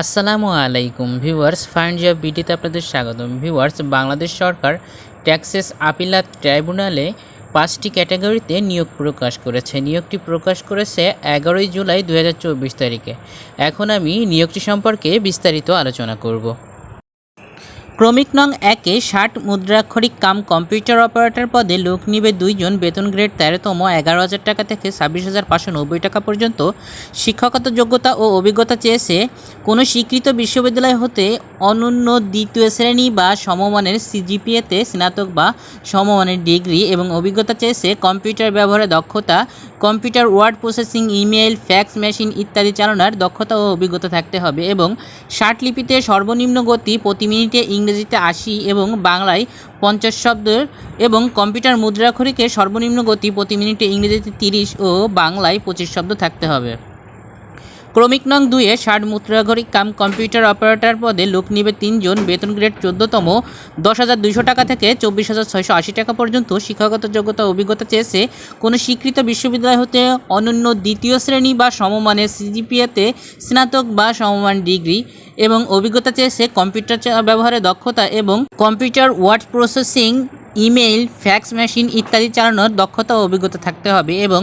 আসসালামু আলাইকুম viewers find job বিটিতে আপনাদের স্বাগতম। ভিউয়ার্স, বাংলাদেশ সরকার ট্যাক্সেস আপিলাত ট্রাইব্যুনালে পাঁচটি ক্যাটাগরিতে নিয়োগ প্রকাশ করেছে। নিয়োগটি প্রকাশ করেছে এগারোই জুলাই দু হাজার চব্বিশ তারিখে। এখন আমি নিয়োগটি সম্পর্কে বিস্তারিত আলোচনা করব। ক্রমিক নং একে ষাট মুদ্রাক্ষরিক কাম কম্পিউটার অপারেটর পদে লোক নিবে দুইজন, বেতন গ্রেড তেরোতম, এগারো হাজার টাকা থেকে ছাব্বিশ হাজার পাঁচশো নব্বই টাকা পর্যন্ত। শিক্ষাগত যোগ্যতা ও অভিজ্ঞতা চেয়েছে কোনো স্বীকৃত বিশ্ববিদ্যালয় হতে অনন্য দ্বিতীয় শ্রেণি বা সমমানের সিজিপিএতে স্নাতক বা সমমানের ডিগ্রি এবং অভিজ্ঞতা চেয়েছে কম্পিউটার ব্যবহারে দক্ষতা, computer word processing email fax machine ইত্যাদি চালানোর দক্ষতা ও অভিজ্ঞতা থাকতে হবে এবং ষাট লিপিতে সর্বনিম্ন গতি প্রতি মিনিটে ইংরেজিতে আশি এবং বাংলায় পঞ্চাশ শব্দের এবং কম্পিউটার মুদ্রাক্ষরিকে সর্বনিম্ন গতি প্রতি মিনিটে ইংরেজিতে তিরিশ ও বাংলায় পঁচিশ শব্দ থাকতে হবে। ক্রমিক নং দুয়ে ষাট মুদ্রাঘরিক কাম কম্পিউটার অপারেটর পদে লোক নিবে তিনজন, বেতন গ্রেড চোদ্দতম দশ হাজার দুইশো টাকা থেকে চব্বিশ হাজার ছয়শো আশি টাকা পর্যন্ত শিক্ষাগত যোগ্যতা অভিজ্ঞতা চেয়েছে কোনো স্বীকৃত বিশ্ববিদ্যালয় হতে অনন্য দ্বিতীয় শ্রেণি বা সমমানের সিজিপিএতে স্নাতক বা সমমান ডিগ্রি এবং অভিজ্ঞতা চেয়েছে কম্পিউটার ব্যবহারে দক্ষতা এবং computer word processing email, fax machine ইত্যাদি চালানোর দক্ষতা ও অভিজ্ঞতা থাকতে হবে এবং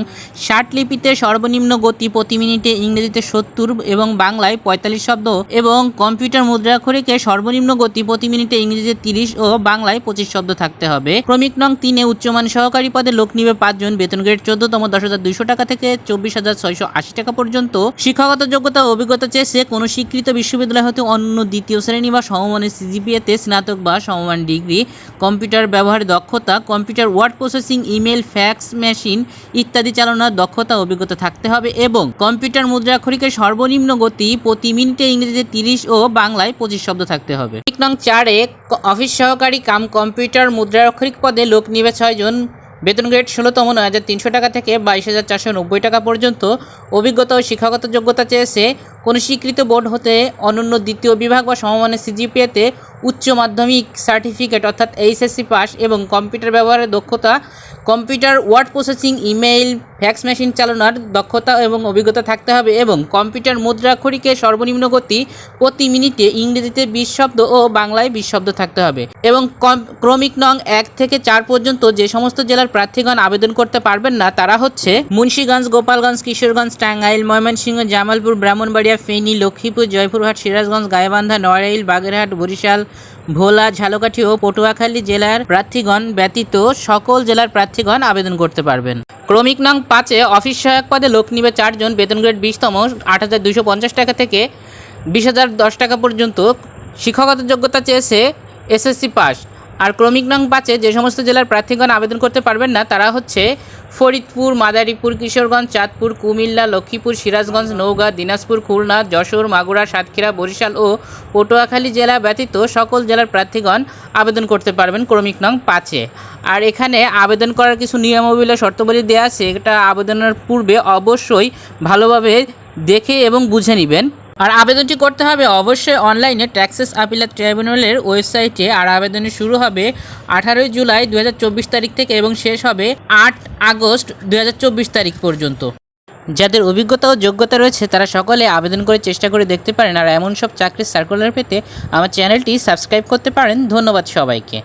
লিপিতে সর্বনিম্ন গতি প্রতি মিনিটে ইংরেজিতে সত্তর এবং বাংলায় পঁয়তাল্লিশ শব্দ এবং কম্পিউটার মুদ্রাক্ষরিকে সর্বনিম্ন গতি প্রতি মিনিটে ইংরেজিতে তিরিশ ও বাংলায় পঁচিশ শব্দ থাকতে হবে। ক্রমিক নং তিনে উচ্চমান সহকারী পদে লোক নিবে পাঁচজন বেতন গ্রেড চোদ্দতম দশ হাজার দুইশো টাকা থেকে চব্বিশ হাজার ছয়শো আশি টাকা পর্যন্ত। শিক্ষাগত যোগ্যতা অভিজ্ঞতা চেয়েছে কোনো স্বীকৃত বিশ্ববিদ্যালয় হতে অন্য দ্বিতীয় শ্রেণি বা সমমানের সিজিপিএতে স্নাতক বা সমমান ডিগ্রি। কম্পিউটার ব্যবহারে দক্ষতা, computer word processing, email, fax machine ইত্যাদি চালানোর দক্ষতা, অভিজ্ঞতা থাকতে হবে এবং কম্পিউটার মুদ্রাক্ষরিকের সর্বনিম্ন গতি প্রতি মিনিটে ইংরেজিতে তিরিশ ও বাংলায় পঁচিশ শব্দ থাকতে হবে। ঠিক নং চারে অফিস সহকারী কাম কম্পিউটার মুদ্রাক্ষরিক পদে লোক নিবে ছয়জন বেতন গ্রেড ষোলোতম, নয় হাজার তিনশো টাকা থেকে বাইশ হাজার চারশো নব্বই টাকা পর্যন্ত। অভিজ্ঞতা ও শিক্ষাগত যোগ্যতা চেয়েছে। কোনো স্বীকৃত বোর্ড হতে অনন্য দ্বিতীয় বিভাগ বা সমমানের সিজিপিএতে উচ্চ মাধ্যমিক সার্টিফিকেট, অর্থাৎ এইচএসসি পাস এবং কম্পিউটার ব্যবহারের দক্ষতা, computer word processing, email, fax machine চালানোর দক্ষতা এবং অভিজ্ঞতা থাকতে হবে এবং কম্পিউটার মুদ্রাক্ষরিকে সর্বনিম্ন গতি প্রতি মিনিটে ইংরেজিতে বিশ শব্দ ও বাংলায় বিশ শব্দ থাকতে হবে এবং ক্রমিক নং এক থেকে চার পর্যন্ত যে সমস্ত জেলার প্রার্থীগণ আবেদন করতে পারবেন না, তারা হচ্ছে মুন্সীগঞ্জ, গোপালগঞ্জ, কিশোরগঞ্জ, টাঙ্গাইল, ময়মনসিংহ, জামালপুর, ব্রাহ্মণবাড়িয়া, ফেনী, লক্ষ্মীপুর, জয়পুরহাট, সিরাজগঞ্জ, গাইবান্ধা, নড়াইল, বাগেরহাট, বরিশাল ভোলা, ঝালকাঠি ও পটুয়াখালী জেলার প্রার্থীগণ ব্যতীত সকল জেলার প্রার্থীগণ আবেদন করতে পারবেন। ক্রমিক নং পাঁচে অফিস সহায়ক পদে লোক নিবে চারজন, বেতন গ্রেড বিশতম, আট হাজার দুইশো পঞ্চাশ টাকা থেকে বিশ হাজার দশ টাকা পর্যন্ত শিক্ষাগত যোগ্যতা চেয়েছে এসএসসি পাস। আর ক্রমিক নং পাঁচে যে সমস্ত জেলার প্রার্থীগণ আবেদন করতে পারবেন না, তারা হচ্ছে ফরিদপুর, মাদারীপুর, কিশোরগঞ্জ, চাঁদপুর, কুমিল্লা, লক্ষ্মীপুর, সিরাজগঞ্জ, নওগাঁ, দিনাজপুর, খুলনা, যশোর, মাগুরা, সাতক্ষীরা, বরিশাল ও পটুয়াখালী জেলা ব্যতীত সকল জেলার প্রার্থীগণ আবেদন করতে পারবেন ক্রমিক নং পাঁচে। আর এখানে আবেদন করার কিছু নিয়মাবলী, শর্তাবলী দেওয়া আছে এটা আবেদনের পূর্বে অবশ্যই ভালোভাবে দেখে এবং বুঝে নেবেন। আর আবেদনটি করতে হবে অবশ্যই অনলাইনে ট্যাক্সেস আপিলাত ট্রাইব্যুনালের ওয়েবসাইটে। আর আবেদনটি শুরু হবে আঠারোই জুলাই দু হাজার চব্বিশ তারিখ থেকে এবং শেষ হবে আট আগস্ট দু হাজার চব্বিশ তারিখ পর্যন্ত। যাদের অভিজ্ঞতা ও যোগ্যতা রয়েছে, তারা সকলে আবেদন করে চেষ্টা করে দেখতে পারেন। আর এমন সব চাকরির সার্কুলার পেতে আমার চ্যানেলটি সাবস্ক্রাইব করতে পারেন। ধন্যবাদ সবাইকে।